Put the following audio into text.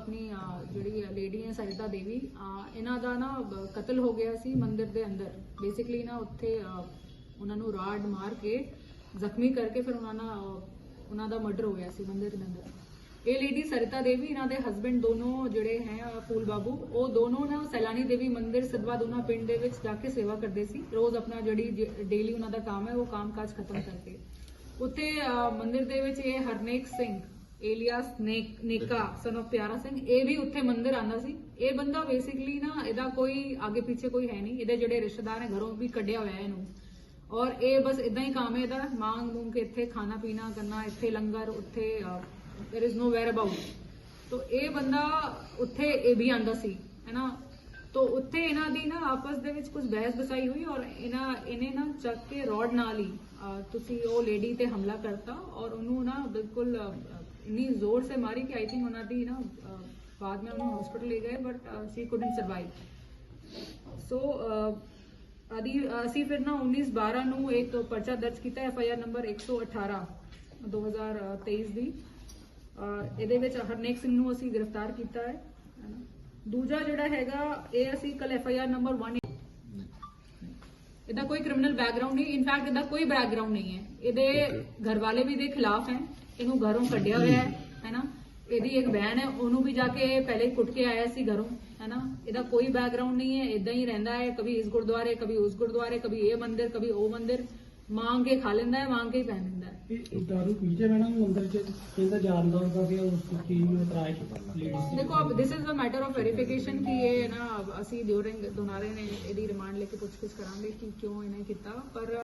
ਆਪਣੀ ਜਿਹੜੀ ਲੇਡੀ ਹੈ ਸਰਿਤਾ ਦੇਵੀ ਇਹਨਾਂ ਦਾ ਨਾ ਕਤਲ ਹੋ ਗਿਆ ਸੀ ਮੰਦਿਰ ਦੇ ਅੰਦਰ। ਬੇਸਿਕਲੀ ਨਾ ਉੱਥੇ ਉਹਨਾਂ ਨੂੰ ਰਾਡ ਮਾਰ ਕੇ ਜ਼ਖਮੀ ਕਰਕੇ ਫਿਰ ਉਹਨਾਂ ਨਾਲ ਉਹਨਾਂ ਦਾ ਮਰਡਰ ਹੋ ਗਿਆ ਸੀ ਮੰਦਿਰ ਦੇ ਅੰਦਰ। ਇਹ ਲੇਡੀ ਸਰਿਤਾ ਦੇਵੀ, ਇਹਨਾਂ ਦੇ ਹਸਬੰਡ ਦੋਨੋਂ ਜਿਹੜੇ ਹੈ ਫੂਲ ਬਾਬੂ, ਉਹ ਦੋਨੋਂ ਨਾ ਸੈਲਾਨੀ ਦੇਵੀ ਮੰਦਿਰ ਸਦਵਾ ਦੋਨਾ ਪਿੰਡ ਦੇ ਵਿੱਚ ਜਾ ਕੇ ਸੇਵਾ ਕਰਦੇ ਸੀ। ਰੋਜ਼ ਆਪਣਾ ਜਿਹੜੀ ਡੇਲੀ ਉਹਨਾਂ ਦਾ ਕੰਮ ਹੈ, ਉਹ ਕੰਮ ਕਾਜ ਖਤਮ ਕਰਕੇ। ਉੱਥੇ ਮੰਦਿਰ ਦੇ ਵਿੱਚ ਇਹ ਹਰਨੇਕ ਸਿੰਘ ਏਲੀਆਸ ਨੇਕ ਨੇਕਾ ਸਨ of ਪਿਆਰਾ ਸਿੰਘ ਇਹ ਵੀ ਉੱਥੇ ਮੰਦਿਰ ਆਂਦਾ ਸੀ ਇਹ ਬੰਦਾ ਬੇਸਿਕਲੀ ਨਾ ਇਹਦਾ ਕੋਈ ਅੱਗੇ ਪਿੱਛੇ ਕੋਈ ਹੈ ਨਹੀਂ ਇਹਦੇ ਜਿਹੜੇ ਰਿਸ਼ਤੇਦਾਰ ਨੇ ਘਰੋਂ ਵੀ ਕੱਢਿਆ ਹੋਇਆ ਹੈ ਇਹਨੂੰ ਔਰ ਇਹ ਬਸ ਇਦਾਂ ਹੀ ਕੰਮ ਹੈ ਇਹਦਾ ਮੰਗ ਮੂੰਗ ਕੇ ਇੱਥੇ ਖਾਣਾ ਪੀਣਾ ਕਰਨਾ ਇੱਥੇ ਲੰਗਰ ਉੱਥੇ there is no where about ਤੋ ਇਹ ਬੰਦਾ ਉੱਥੇ ਇਹ ਵੀ ਆਂਦਾ ਸੀ ਹੈਨਾ ਤੋ ਉੱਥੇ ਇਹਨਾਂ ਦੀ ਨਾ ਆਪਸ ਦੇ ਵਿੱਚ ਕੁਝ ਬਹਿਸ ਬਸਾਈ ਹੋਈ ਔਰ ਇਹਨਾਂ ਇਹਨੇ ਨਾ ਚੱਕ ਕੇ ਰੋਡ ਨਾਲ ਹੀ ਅਹ, ਤੁਸੀਂ ਉਹ ਲੇਡੀ ਤੇ ਹਮਲਾ ਕਰਤਾ ਔਰ ਉਹਨੂੰ ਨਾ ਬਿਲਕੁਲ ਇੰਨੀ ਜ਼ੋਰ ਸੇ ਮਾਰੀ ਕਿ ਆਈ ਥਿੰਕ ਉਹਨਾਂ ਦੀ ਨਾ ਅਹ, ਬਾਅਦ में ਉਹਨੂੰ ਹਸਪੀਟਲ ਲੈ ਗਏ but she couldn't survive so ਆਦੀ ਅਸੀਂ ਫਿਰ ਨਾ 19 12 ਨੂੰ ਇੱਕ ਪਰਚਾ ਦਰਜ ਕੀਤਾ ਐਫ ਆਈ ਆਰ ਨੰਬਰ 118 2023 ਦੀ ਇਹਦੇ ਵਿੱਚ ਹਰਨੇਕ ਸਿੰਘ ਨੂੰ ਅਸੀਂ ਗ੍ਰਿਫਤਾਰ ਕੀਤਾ ਹੈ। ਦੂਜਾ ਜਿਹੜਾ ਹੈਗਾ ਇਹ ਅਸੀਂ ਕੱਲ ਐਫ ਆਈ ਆਰ ਨੰਬਰ 1 ਇਹਦਾ ਕੋਈ ਕ੍ਰਿਮੀਨਲ ਬੈਕਗ੍ਰਾਉਂਡ ਨਹੀਂ ਇਨਫੈਕਟ ਇਹਦਾ ਕੋਈ ਬੈਕਗ੍ਰਾਉਂਡ ਨਹੀਂ ਹੈ। ਇਹਦੇ ਘਰ ਵਾਲੇ ਵੀ ਦੇ ਖਿਲਾਫ ਹੈ। ਇਹਨੂੰ ਘਰੋਂ ਕੱਢਿਆ ਹੋਇਆ ਹੈ ਹੈਨਾ? ਇਹਦੀ ਇੱਕ ਬਹਿਨ ਹੈ ਉਹਨੂੰ ਵੀ ਜਾ ਕੇ ਪਹਿਲੇ ਕੁੱਟ ਕੇ ਆਇਆ ਸੀ ਘਰੋਂ ਹੈਨਾ? ਇਹਦਾ ਕੋਈ ਬੈਕਗ੍ਰਾਉਂਡ ਨਹੀਂ ਹੈ ਇਦਾਂ ਹੀ ਰਹਿੰਦਾ ਹੈ ਕभी ਇਸ ਗੁਰਦੁਆਰੇ ਕभी ਉਸ ਗੁਰਦੁਆਰੇ ਕभी ਇਹ ਮੰਦਿਰ ਕभी ਉਹ ਮੰਦਿਰ ਮੰਗ ਕੇ ਖਾ ਲੈਂਦਾ ਹੈ ਮੰਗ ਕੇ ਹੀ ਪਹਿਨ ਲੈਂਦਾ ਹੈ। ਇਹ ਦਾਰੂ ਪੀ ਜੇ ਮੈਡਮ ਅੰਦਰ ਚ? ਕਹਿੰਦਾ ਜਾਣਦਾ ਹੁੰਦਾ ਕਿ ਉਸ ਟੀਮ ਨੂੰ ਇਤਰਾਜ਼ ਲੇਡੀਜ਼ ਦੇਖੋ ਅਬ this is a matter of verification ਕਿ ਇਹ ਨਾ ਅਸੀਂ ਡਿਊਰਿੰਗ ਦੁਨਾਰੇ ਨੇ ਇਹਦੀ ਰਿਮਾਂਡ ਲੈ ਕੇ ਪੁੱਛ-ਗਿੱਛ ਕਰਾਂਗੇ ਕਿ ਕਿਉਂ ਇਹਨੇ ਕੀਤਾ। ਪਰ